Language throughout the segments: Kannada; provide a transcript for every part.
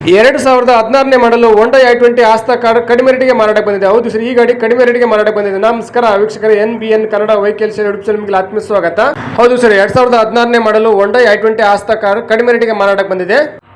ಎರಡು ಸಾವಿರದ ಹದಿನಾರನೇ model Hyundai i twenty Asta car ಕಡಿಮೆ ರೇಟಿಗೆ ಮಾರಾಟಕ್ಕೆ ಬಂದಿದೆ. ಹೌದು ಸರ್, ಈ ಗಾಡಿ ಕಡಿಮೆ ರೇಟಿಗೆ ಮಾರಾಟಕ್ಕೆ ಬಂದಿದೆ. ನಮಸ್ಕಾರ, ವೀಕ್ಷಕರ, N B N Kannada vehicle YouTube channel ನಿಮಗೆ ಆತ್ಮ ಸ್ವಾಗತ. ಹೌದು ಸರ್, ಎರಡ್ ಸಾವಿರದ ಹದಿನಾರನೇ model Hyundai i twenty Asta car ಕಡಿಮೆ ರೇಟಿಗೆ ಮಾರಾಟಕ್ಕೆ ಬಂದಿದೆ.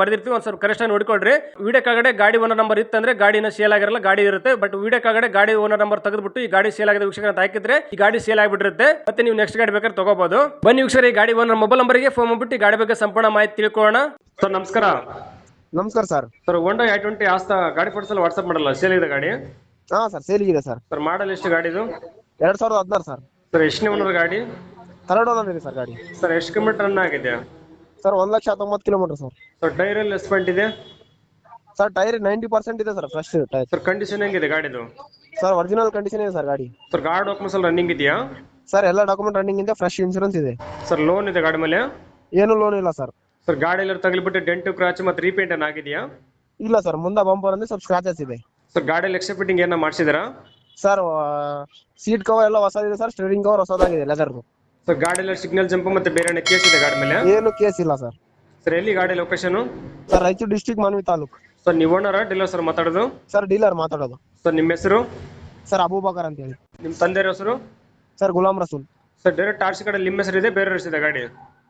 ಬರ್ದಿರ್ತೀವಿ ಒಂದು ಸ್ವಲ್ಪ ಕರೆಕ್ಷನ್ ನೋಡ್ಕೊಳ್ರಿ. ವಿಡಿಯೋ ಕಾಗಡೆ ಗಾಡಿ ಓನರ್ ನಂಬರ್ ಇತ್ತಂದ್ರೆ ಗಾಡಿನ ಸೇಲ್ ಆಗಿರಲ್ಲ ಗಾಡಿ ಇರುತ್ತೆ. ಬಟ್ ವಿಡಿಯೋ ಕಡೆ ಗಾಡಿ ಓನರ್ ನಂಬರ್ ತೆಗೆದ್ಬಿಟ್ಟು ಈ ಗಾಡಿ ಸೇಲ್ ಆಗಿದೆ ವೀಕ್ಷಕರ ಅಂತ ಹಾಕಿದ್ರೆ ಈ ಗಾಡಿ ಸೇಲ್ ಆಗಿಬಿಟ್ಟಿರುತ್ತೆ. ಮತ್ತೆ ನೀವು ನೆಕ್ಸ್ಟ್ ಗಾಡಿ ಬೇಕಾದ್ರೆ ತಗೋಬಹುದು ಬನ್ನಿ ವೀಕ್ಷಕರು ಈ ಗಾಡಿ ಓನರ್ ಮೊಬೈಲ್ ನಂಬರ್ಗೆ ಫೋನ್ ಮಾಡ್ಬಿಟ್ಟು ಈ ಗಾಡಿ ಬಗ್ಗೆ ಸಂಪೂರ್ಣ ಮಾಹಿತಿ ತಿಳ್ಕೊಳ್ಳೋಣ. ಸರ್ ನಮಸ್ಕಾರ. ನಮಸ್ಕಾರ ಸರ್. ಸರ್ ಒಂಡೋ ಐ ಟ್ವೆಂಟಿ ಆಸ್ತಾ ಗಾಡಿ ಫೋಟೋಸ್ ಎಲ್ಲ ವಾಟ್ಸ್ಆಪ್ ಮಾಡಲ್ಲ ಸೇಲ್ ಇದೆ ಗಾಡಿ? ಹಾ ಸರ್ ಸೇಲಿಗಿದೆ ಸರ್. ಸರ್ ಮಾಡಲ್ ಎಷ್ಟು ಗಾಡಿದು ಎರಡ್ ಸಾವಿರದ ಹದಿನಾರು ಸರ್. ಸರ್ ಎಷ್ಟನೇ ಓನರ್ ಗಾಡಿ? ಓನರ್ ಇದೆ ಸರ್ ಗಾಡಿ. ಸರ್ ಎಷ್ಟು ಕಿಲೋಮೀಟರ್ ರನ್ ಆಗಿದೆ? ಸರ್ ಒಂದ್ ಲಕ್ಷ ತೊಂಬತ್ತು ಕಿಲೋಮೀಟರ್ ಸರ್. ಸರ್ ಟೈರ್ ಎಲ್ಲ ಎಸ್ಪೆಂಟ್ ಇದೆ? ಸರ್ ಟೈರ್ ನೈಂಟಿ ಪರ್ಸೆಂಟ್ ಇದೆ sir fresh tyre. Sir condition ಹೆಂಗಿದೆ ಗಾಡಿದು? ಸರ್ ಒರಿಜಿನಲ್ ಕಂಡೀಷನ್ ಇದೆ ಸರ್ ಗಾಡಿ. ಸರ್ ಗಾಡಿ ಡಾಕ್ಯುಮೆಂಟ್ಸ್ ಎಲ್ಲ ರನ್ನಿಂಗ್ ಇದೆಯಾ? ಸರ್ ಎಲ್ಲ ಡಾಕ್ಯುಮೆಂಟ್ ರನ್ನಿಂಗ್ ಇದೆ ಫ್ರೆಶ್ ಇನ್ಶೂರೆನ್ಸ್ ಇದೆ. ಸರ್ ಲೋನ್ ಇದೆ ಗಾಡಿ ಮೇಲೆ? ಏನು ಲೋನ್ ಇಲ್ಲ ಸರ್. ಸರ್ ಗಾಡಿ ಎಲ್ಲ ತಗಲಿಬಿಟ್ಟು ಡೆಂಟು ಕ್ರಾಚ್ ಮತ್ತೆ ರೀಪೇಂಟ್ ಏನ್ ಆಗಿದೆಯಾ? ಇಲ್ಲ ಸರ್ ಮುಂದೆ ಬಂಪರ್ ಅಂದ್ರೆ ಸ್ವಲ್ಪ ಸ್ಕ್ರಾಚಸ್ ಇದೆ. ಸರ್ ಗಾಡಿಯಲ್ಲಿ ಎಕ್ಸ್ಟ್ರಾ ಫಿಟ್ಟಿಂಗ್ ಏನ ಮಾಡಿಸಿದ್ರಾ ಸರ್ ಸೀಟ್ ಕವರ್ ಎಲ್ಲ ಹೊಸದಿದೆ ಸರ್ ಸ್ಟೇರಿಂಗ್ ಕವರ್ ಹೊಸದಾಗಿದೆ ಲೆದರ್ ಸರ್ ಗಾಡಿ ಎಲ್ಲ ಸಿಗ್ನಲ್ ಜಂಪ್ ಮತ್ತೆ ಬೇರೆ ಕೇಸ್ ಇದೆ ಗಾಡಿ ಮೇಲೆ? ಏನು ಕೇಸ್ ಇಲ್ಲ ಸರ್ ಸರ್ ಎಲ್ಲಿ ಗಾಡಿ location sir Raichur district Manvi taluk. Sir ನೀವು ಓನರ ಡೀಲರ್ ಸರ್ ಮಾತಾಡೋದು? ಸರ್ ಡೀಲರ್ ಮಾತಾಡೋದು. ಸರ್ ನಿಮ್ಮ ಹೆಸರು? ಸರ್ ಅಬೂಬಕರ್ ಅಂತ ಹೇಳಿ. ನಿಮ್ಮ ತಂದೆಯ ಹೆಸರು? Sir Ghulam Rasool. Sir direct RC ಕಡೆ ನಿಮ್ಮ ಹೆಸರು ಇದೆ ಬೇರೆ ಹೆಸರು ಇದೆ ಗಾಡಿ?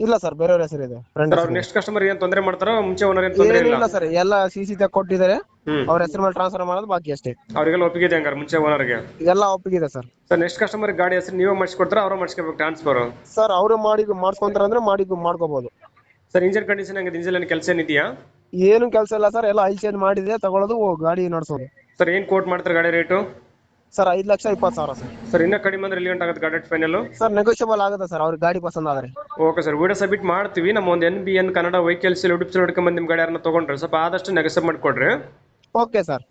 ಇಲ್ಲ ಸರ್ ಬೇರೆಯವ್ರ ಹೆಸರು ಇದೆ. ಫ್ರೆಂಡ್ ನೆಕ್ಸ್ಟ್ ಕಸ್ಟಮರ್ ಏನ್ ತೊಂದರೆ ಮಾಡ್ತಾರೋ ಮುಂಚೆ ಓನರ್ ಏನ್ ತೊಂದರೆ ಇಲ್ಲ? ಏನಿಲ್ಲ ಸರ್ ಎಲ್ಲ ಸಿ ಸಿ ತೆಗ್ ಕೊಟ್ಟಿದ್ದಾರೆ. ಹ್ಮ್ ಅವ್ರ ಹೆಸರು ಮೇಲೆ ಟ್ರಾನ್ಸ್ಫರ್ ಮಾಡೋದು ಬಾಕಿ ಅಷ್ಟೇ. ಅವರಿಗೆಲ್ಲ ಒಪ್ಪಿಗೆ ಇದೆ ಹಂಗಾರೆ ಮುಂಚೆ ಓನರ್ಗೆ? ಒಪ್ಪಿಗೆ ಇದೆ ಸರ್. ಸರ್ ನೆಕ್ಸ್ಟ್ ಕಸ್ಟಮರ್ ಗಾಡಿ ಹೆಸರು ನೀವೇ ಮಾಡಿಸ್ಕೊಡ್ತಾರ ಅವ್ರು ಮಾಡಿಸ್ಕೋಬೇಕು ಟ್ರಾನ್ಸ್ಫರ್ ಸರ್ ಅವರು ಮಾಡಿ ಮಾಡ್ಸ್ಕೊಂತಾರ ಅಂದ್ರೆ ಮಾಡಿ ಮಾಡ್ಕೋಬಹುದು ಸರ್ ಇಂಜಿನ್ ಕಂಡೀಷನ್ ಹೆಂಗಿದೆ? ಇಂಜಿನ್ ಏನು ಕೆಲಸ ಏನಿದೆಯಾ ಏನು ಕೆಲಸ ಇಲ್ಲ ಸರ್ ಎಲ್ಲ ಐಲ್ ಚೇಂಜ್ ಮಾಡಿದೆ ತಗೊಳ್ಳೋದು ಓ, ಗಾಡಿ ನಡೆಸೋದು. ಸರ್ ಏನ್ ಕೋಟ್ ಮಾಡ್ತಾರೆ ಗಾಡಿ ರೇಟು ಸರ್ ಐದ್ ಲಕ್ಷ ಇಪ್ಪತ್ತು ಸಾವಿರ ಸರ್. ಸರ್ ಇನ್ನೂ ಕಡಿಮೆ ಅಂದ್ರೆ ಎಲ್ಲಿ ಆಗುತ್ತೆ ಗಾಡಿ ಫೈನಲ್ ಸರ್ ನೆಗೋಷಿಯಬಲ್ ಆಗುತ್ತೆ ಸರ್ ಅವ್ರಿಗೆ ಗಾಡಿ ಪಸಂದ್ ಆದ್ರೆ. ಓಕೆ ಸರ್ ವಿಡಿಯೋ ಸಬ್ಮಿಟ್ ಮಾಡ್ತೀವಿ. ನಮ್ಮ ಒಂದು N B N Kannada vehicles YouTube ನೋಡ್ಕೊಂಡ್ ನಿಮ್ಮ ಗಾಡಿ ಯಾರನ್ನ ತೊಗೊಂಡ್ರೆ ಸ್ವಲ್ಪ ಆದಷ್ಟು ನೆಗೆಸಬ್ ಮಾಡಿಕೊಡ್ರಿ. ಓಕೆ ಸರ್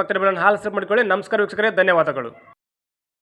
ಪಕ್ಕದ ಬೆಲ್ಲ ಹಾಲ್ ಸಬ್ ಮಾಡಿಕೊಳ್ಳಿ. ನಮಸ್ಕಾರ ವೀಕ್ಷಕರೇ ಧನ್ಯವಾದಗಳು.